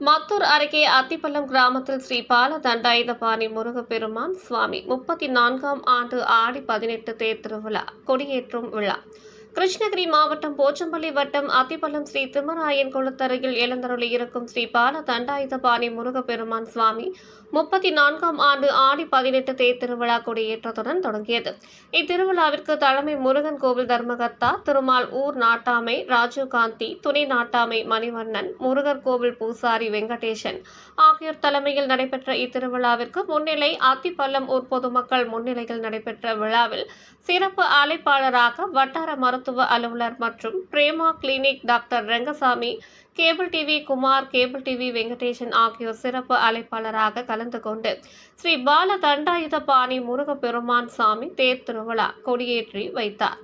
மத்தூர் அருகே அத்திப்பள்ளம் கிராமத்தில் ஸ்ரீ பால தண்டாயுதபாணி முருகப்பெருமான் சுவாமி முப்பத்தி நான்காம் ஆண்டு ஆடி பதினெட்டு தேர் திருவிழா கொடியேற்றும் விழா. கிருஷ்ணகிரி மாவட்டம் போச்சம்பள்ளி வட்டம் அத்திப்பள்ளம் ஸ்ரீ திம்மராயன் குளத்தருகில் எழுந்தருளி இருக்கும் ஸ்ரீ பால தண்டாயுதபாணி முருகப்பெருமான் சுவாமி முப்பத்தி நான்காம் ஆண்டு ஆடி பதினெட்டு தேர் திருவிழா கொடியேற்றத்துடன் தொடங்கியது. இத்திருவிழாவிற்கு தலைமை முருகன் கோவில் தர்மகர்த்தா திருமால் ஊர் நாட்டாமை ராஜீவ்காந்தி துணை நாட்டாமை மணிவண்ணன் முருகர் கோவில் பூசாரி வெங்கடேசன் ஆகியோர் தலைமையில் நடைபெற்ற இத்திருவிழாவிற்கு முன்னிலை அத்திப்பள்ளம் ஊர் பொதுமக்கள் முன்னிலையில் நடைபெற்ற விழாவில் சிறப்பு அழைப்பாளராக வட்டார மருத்துவ அலுவலர் மற்றும் Prema clinic doctor Rengasamy cable TV Kumar cable TV Venkatesan ஆகியோர் சிறப்பு அழைப்பாளராக கலந்து கொண்டு ஸ்ரீ பால தண்டாயுதபாணி முருகப்பெருமான் சாமி தேர் திருவிழா கொடியேற்றி வைத்தார்.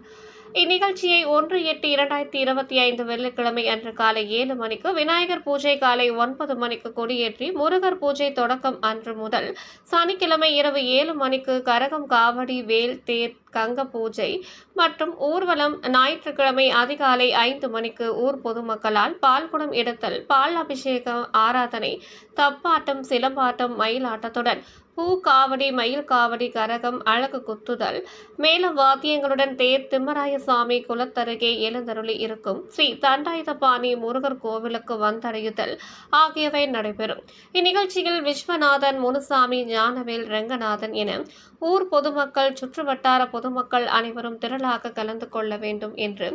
இந்நிகழ்ச்சியை ஒன்று எட்டு இரண்டாயிரத்தி இருபத்தி ஐந்து வெள்ளிக்கிழமை அன்று காலை ஏழு மணிக்கு விநாயகர் பூஜை காலை ஒன்பது மணிக்கு கொடியேற்றி முருகர் பூஜை தொடக்கம் அன்று முதல் சனிக்கிழமை இரவு ஏழு மணிக்கு கரகம் காவடி வேல் தேர் கங்க பூஜை மற்றும் ஊர்வலம் ஞாயிற்றுக்கிழமை அதிகாலை ஐந்து மணிக்கு ஊர் பொதுமக்களால் பால்குடம் எடுத்தல் பால் அபிஷேகம் ஆராதனை தப்பாட்டம் சிலம்பாட்டம் மயிலாட்டத்துடன் பூ காவடி மயில் காவடி கரகம் அழகு குத்துதல் மேல வாத்தியங்களுடன் தேர் திம்மராயசாமி குலத்தருகே எழுந்தருளி இருக்கும் ஸ்ரீ தண்டாயுதபாணி முருகர் கோவிலுக்கு வந்தடையுதல் ஆகியவை நடைபெறும். இந்நிகழ்ச்சியில் விஸ்வநாதன் முனுசாமி ஞானவேல் ரெங்கநாதன் என ஊர் பொதுமக்கள் சுற்றுவட்டார பொதுமக்கள் அனைவரும் திரளாக கலந்து கொள்ள வேண்டும் என்று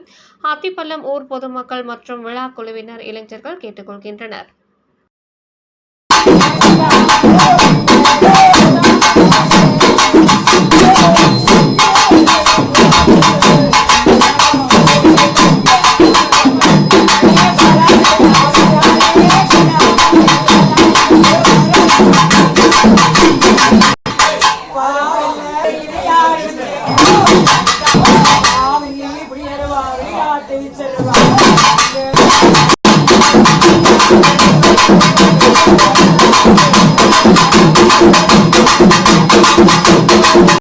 அத்திப்பள்ளம் ஊர் பொதுமக்கள் மற்றும் விழா குழுவினர் இளைஞர்கள் கேட்டுக்கொள்கின்றனர். Thank you.